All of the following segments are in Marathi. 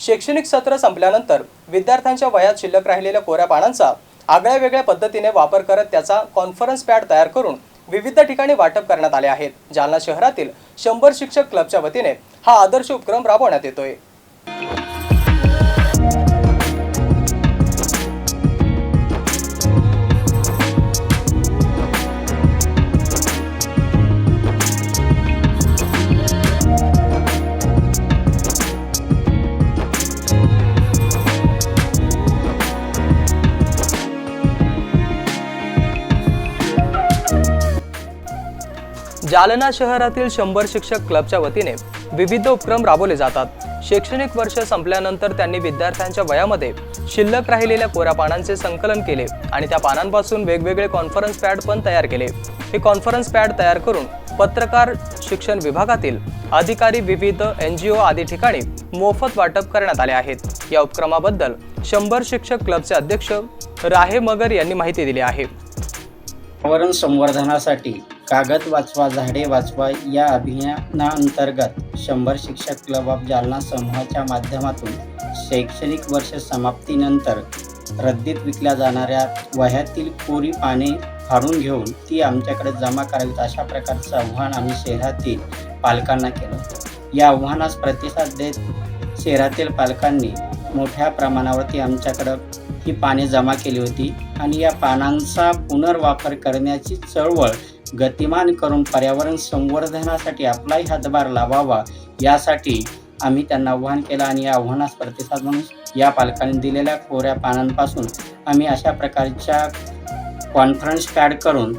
शैक्षणिक सत्र संपल्यानंतर विद्यार्थ्यांच्या वयात शिल्लक राहिलेल्या कोऱ्या पानांचा आगळ्या वेगळ्या पद्धतीने वापर करत त्याचा कॉन्फरन्स पॅड तयार करून विविध ठिकाणी वाटप करण्यात आले आहेत. जालना शहरातील शंभर शिक्षक क्लबच्या वतीने हा आदर्श उपक्रम राबवण्यात येतोय. जालना शहरातील शंभर शिक्षक क्लबच्या वतीने विविध उपक्रम राबवले जातात. शैक्षणिक वर्ष संपल्यानंतर त्यांनी विद्यार्थ्यांच्या वयामध्ये शिल्लक राहिलेल्या कोऱ्या पानांचे संकलन केले आणि त्या पानांपासून वेगवेगळे कॉन्फरन्स पॅड पण तयार केले. हे कॉन्फरन्स पॅड तयार करून पत्रकार शिक्षण विभागातील अधिकारी विविध एन जी ओ आदी ठिकाणी मोफत वाटप करण्यात आले आहेत. या उपक्रमाबद्दल शंभर शिक्षक क्लबचे अध्यक्ष राहे मगर यांनी माहिती दिली आहे. संवर्धनासाठी कागद वाचवा झाडे वाचवा या अभियानाअंतर्गत शंभर शिक्षक क्लब ऑफ जालना समूहाच्या माध्यमातून शैक्षणिक वर्ष समाप्तीनंतर रद्दीत विकल्या जाणाऱ्या वह्यातील कोरी पाने फाडून घेऊन ती आमच्याकडे जमा करावीत अशा प्रकारचं आव्हान आम्ही शहरातील पालकांना केलं या आव्हानास प्रतिसाद देत शहरातील पालकांनी मोठ्या प्रमाणावरती आमच्याकडं ही पाने जमा केली होती आणि या पानांचा पुनर्वापर करण्याची चळवळ गतिमान करून पर्यावरण संवर्धनासाठी आपलाही हातभार लावावा यासाठी आम्ही त्यांना आव्हान केलं आणि या आव्हानास प्रतिसाद म्हणून या पालकांनी दिलेल्या कोऱ्या पानांपासून आम्ही अशा प्रकारच्या कॉन्फरन्स पॅड करून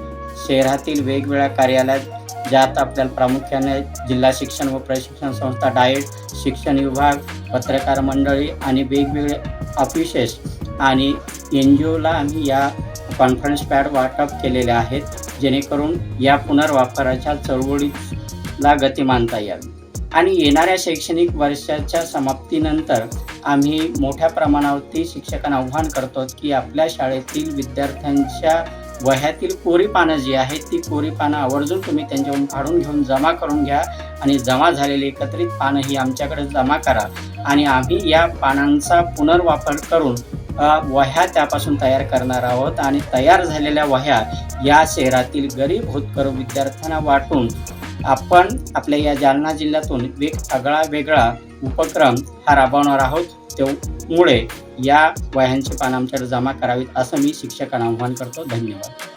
शहरातील वेगवेगळ्या कार्यालयात ज्यात आपल्याला प्रामुख्याने जिल्हा शिक्षण व प्रशिक्षण संस्था डाएट शिक्षण विभाग पत्रकार मंडळी आणि वेगवेगळे ऑफिसेस आणि एन जी ओला आम्ही या कॉन्फरन्स पॅड वाटप केलेले आहेत. जेणेकरून या पुनर्वापराच्या चळवळीला गतिमानता यावी. आणि येणाऱ्या शैक्षणिक वर्षाच्या समाप्तीनंतर आम्ही मोठ्या प्रमाणावरती शिक्षकांना आव्हान करतो की आपल्या शाळेतील विद्यार्थ्यांच्या वह्यातील कोरी पानं जी आहेत ती कोरी पानं आवर्जून तुम्ही त्यांच्याकडून काढून घेऊन जमा करून घ्या आणि जमा झालेली एकत्रित पानं ही आमच्याकडे जमा करा. आणि आम्ही या पानांचा पुनर्वापर करून वह्या त्यापासून तयार करणार आहोत आणि तयार झालेल्या वह्या या शहरातील गरीब होतकर विद्यार्थ्यांना वाटून आपण आपल्या या जालना जिल्ह्यातून वेग आगळा वेगळा उपक्रम हा राबवणार आहोत. त्यामुळे या वह्यांचे पान आमच्याकडे जमा करावीत असं मी शिक्षकांना आव्हान करतो. धन्यवाद.